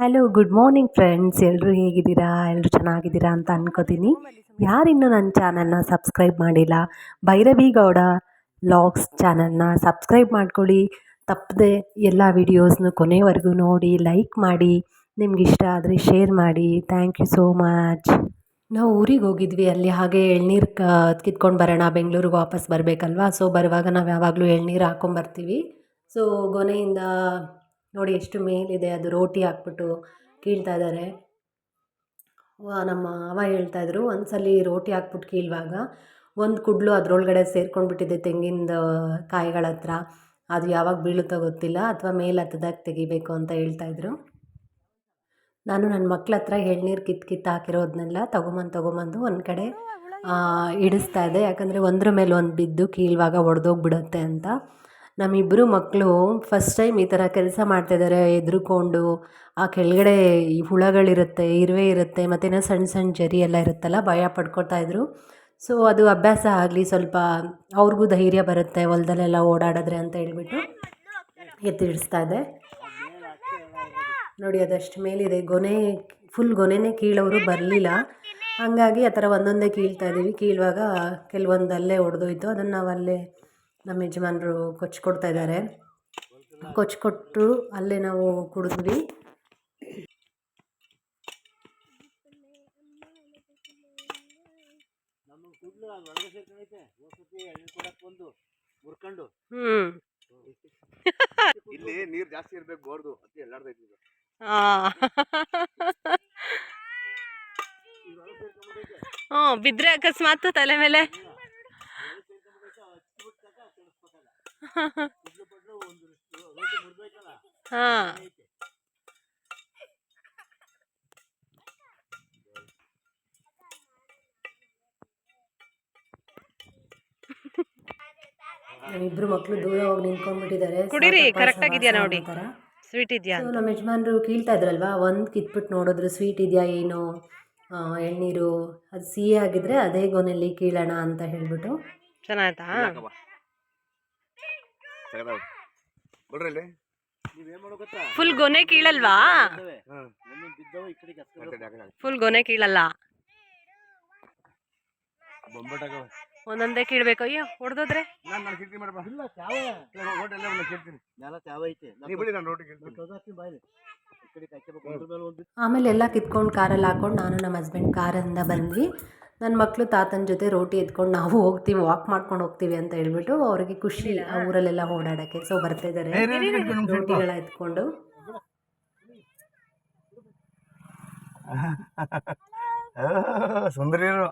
Hello good morning friends ಎಲ್ಲರೂ ಹೇಗಿದ್ದೀರಾ? ಎಲ್ಲರೂ ಚೆನ್ನಾಗಿದ್ದೀರಾ ಅಂತ ಅನ್ಕೋತೀನಿ. ಯಾರಿನ್ನೂ ನನ್ನ ಚಾನಲ್ನ ಸಬ್ಸ್ಕ್ರೈಬ್ ಮಾಡಿಲ್ಲ, ಭೈರವಿ ಗೌಡ ಲಾಗ್ಸ್ ಚಾನಲ್ನ ಸಬ್ಸ್ಕ್ರೈಬ್ ಮಾಡ್ಕೊಳ್ಳಿ. ತಪ್ಪದೆ ಎಲ್ಲ ವಿಡಿಯೋಸ್ನು ಕೊನೆವರೆಗೂ ನೋಡಿ, ಲೈಕ್ ಮಾಡಿ, ನಿಮ್ಗೆ ಇಷ್ಟ ಆದರೆ ಶೇರ್ ಮಾಡಿ. ಥ್ಯಾಂಕ್ ಯು ಸೋ ಮಚ್ ನಾವು ಊರಿಗೆ ಹೋಗಿದ್ವಿ. ಅಲ್ಲಿ ಹಾಗೆ ಎಳ್ನೀರು ಕಿತ್ಕೊಂಡು ಬರೋಣ, ಬೆಂಗಳೂರಿಗೆ ವಾಪಸ್ ಬರಬೇಕಲ್ವಾ? ಸೊ ಬರುವಾಗ ನಾವು ಯಾವಾಗಲೂ ಎಳ್ನೀರು ಹಾಕ್ಕೊಂಬರ್ತೀವಿ ಸೊ ಗೊನೆಯಿಂದ ನೋಡಿ ಎಷ್ಟು ಮೇಲಿದೆ, ಅದು ರೋಟಿ ಹಾಕ್ಬಿಟ್ಟು ಕೀಳ್ತಾ ಇದ್ದಾರೆ. ನಮ್ಮ ಅವ ಹೇಳ್ತಾಯಿದ್ರು ಒಂದ್ಸಲಿ ಸಲ ರೋಟಿ ಹಾಕ್ಬಿಟ್ಟು ಕೀಳುವಾಗ, ಒಂದು ಕುಡ್ಲು ಅದರೊಳಗಡೆ ಸೇರ್ಕೊಂಡ್ಬಿಟ್ಟಿದೆ ತೆಂಗಿನ ಕಾಯಿಗಳ ಹತ್ರ. ಅದು ಯಾವಾಗ ಬೀಳುತ್ತೋ ಗೊತ್ತಿಲ್ಲ, ಅಥವಾ ಮೇಲೆ ಹತ್ತದಾಗ ತೆಗಿಬೇಕು ಅಂತ ಹೇಳ್ತಾಯಿದ್ರು ನಾನು ನನ್ನ ಮಕ್ಳ ಹತ್ರ ಎಳ್ನೀರು ಕಿತ್ತು ಕಿತ್ತು ಹಾಕಿರೋದನ್ನೆಲ್ಲ ತೊಗೊಂಬಂದು ತೊಗೊಂಬಂದು ಒಂದು ಕಡೆ ಇಡಿಸ್ತಾ ಇದ್ದೆ. ಯಾಕಂದರೆ ಒಂದ್ರ ಮೇಲೆ ಒಂದು ಬಿದ್ದು ಕೀಳುವಾಗ ಒಡೆದೋಗ್ಬಿಡುತ್ತೆ ಅಂತ. ನಮ್ಮಿಬ್ಬರು ಮಕ್ಕಳು ಫಸ್ಟ್ ಟೈಮ್ ಈ ಥರ ಕೆಲಸ ಮಾಡ್ತಿದ್ದಾರೆ ಹೆದ್ರುಕೊಂಡು ಆ ಕೆಳಗಡೆ ಈ ಹುಳಗಳಿರುತ್ತೆ, ಇರುವೆ ಇರುತ್ತೆ, ಮತ್ತೇನೋ ಸಣ್ಣ ಸಣ್ಣ ಜರಿ ಎಲ್ಲ ಇರುತ್ತಲ್ಲ, ಭಯ ಪಡ್ಕೊತಾ ಇದ್ರು. ಸೊ ಅದು ಅಭ್ಯಾಸ ಆಗಲಿ ಸ್ವಲ್ಪ, ಅವ್ರಿಗೂ ಧೈರ್ಯ ಬರುತ್ತೆ ಹೊಲದಲ್ಲೆಲ್ಲ ಓಡಾಡಿದ್ರೆ ಅಂತ ಹೇಳ್ಬಿಟ್ಟು ಎತ್ತಿಡಿಸ್ತಾ ಇದ್ದೆ. ನೋಡಿ, ಅದಷ್ಟು ಮೇಲಿದೆ. ಗೊನೆ ಫುಲ್ ಗೊನೆನೇ ಕೀಳೋರು ಬರಲಿಲ್ಲ. ಹಾಗಾಗಿ ಆ ಥರ ಒಂದೊಂದೇ ಕೀಳ್ತಾ ಇದ್ದೀವಿ. ಕೀಳುವಾಗ ಕೆಲವೊಂದಲ್ಲೇ ಒಡೆದೋಯ್ತು. ಅದನ್ನು ನಾವು ಅಲ್ಲೇ ನಮ್ಮ ಯಜಮಾನ್ರು ಕೊಚ್ಕೊಡ್ತಾ ಇದ್ದಾರೆ. ಕೊಚ್ಕೊಟ್ಟು ಅಲ್ಲೇ ನಾವು ಕುಡಿದ್ವಿ. ಇಲ್ಲಿ ನೀರು ಜಾಸ್ತಿ ಇರಬೇಕು ಬೋರ್ದು. ಅತಿ ಎಲ್ಲಾರ್ದೈತಿ ಇದು ಆ. ಹ್ಮ್ ಬಿದ್ರೆ ಅಕಸ್ಮಾತ್ ತಲೆ ಮೇಲೆ. ಹಾ. ನಮ್ಮಿಬ್ರು ಮಕ್ಕಳು ದೂರ ಹೋಗಿ ನಿಂತ್ಕೊಂಡ್ಬಿಟ್ಟಿದ್ದಾರೆ. ಕುಡೀರಿ, ಕರೆಕ್ಟ್ ಆಗಿದೆಯಾ ನೋಡಿ. ಸ್ವೀಟ್ ಇದೆಯಾ ನಮ್ಮ ಯಜಮಾನ್ರು ಕೀಳ್ತಾ ಇದ್ರಲ್ವಾ ಒಂದು ಕಿತ್ಬಿಟ್ಟು ನೋಡಿದ್ರು ಸ್ವೀಟ್ ಇದೆಯಾ ಏನು ಎಳ್ನೀರು ಅದು ಸಿಹಿ ಆಗಿದ್ರೆ ಅದೇ ಗೊನೆಯಲ್ಲಿ ಕೀಳೋಣ ಅಂತ ಹೇಳ್ಬಿಟ್ಟು. ಚೆನ್ನಾಯ್ತಾ? ಬಿಡ್ರಿ ಇಲ್ಲಿ ಫುಲ್ ಗೊನೆ ಕೀಳಲ್ವಾ. ಫುಲ್ ಗೊನೆ ಕೀಳಲ್ಲ. ಒಂದೊಂದೇ ಕೀಳ್ಬೇಕು. ಅಯ್ಯೋ ಹೊಡೆದೋದ್ರೆ? ಕೇಳ್ತೀನಿ. ಆಮೇಲೆ ಎಲ್ಲ ಕಿತ್ಕೊಂಡು ಕಾರಲ್ಲಿ ಹಾಕೊಂಡು ನಾನು ನಮ್ಮ ಹಸ್ಬೆಂಡ್ ಕಾರಿಂದ ಬಂದ್ವಿ. ನನ್ನ ಮಕ್ಕಳು ತಾತನ ಜೊತೆ ರೋಟಿ ಎತ್ಕೊಂಡು ನಾವು ಹೋಗ್ತೀವಿ ವಾಕ್ ಮಾಡ್ಕೊಂಡು ಹೋಗ್ತೀವಿ ಅಂತ ಹೇಳ್ಬಿಟ್ಟು ಅವ್ರಿಗೆ ಖುಷಿ ಆ ಊರಲ್ಲೆಲ್ಲ ಓಡಾಡೋಕ್ಕೆ. ಸೊ ಬರ್ತಾ ಇದ್ದಾರೆ ರೋಟಿಗಳ ಎತ್ಕೊಂಡು. ಸುಂದರಿಯರು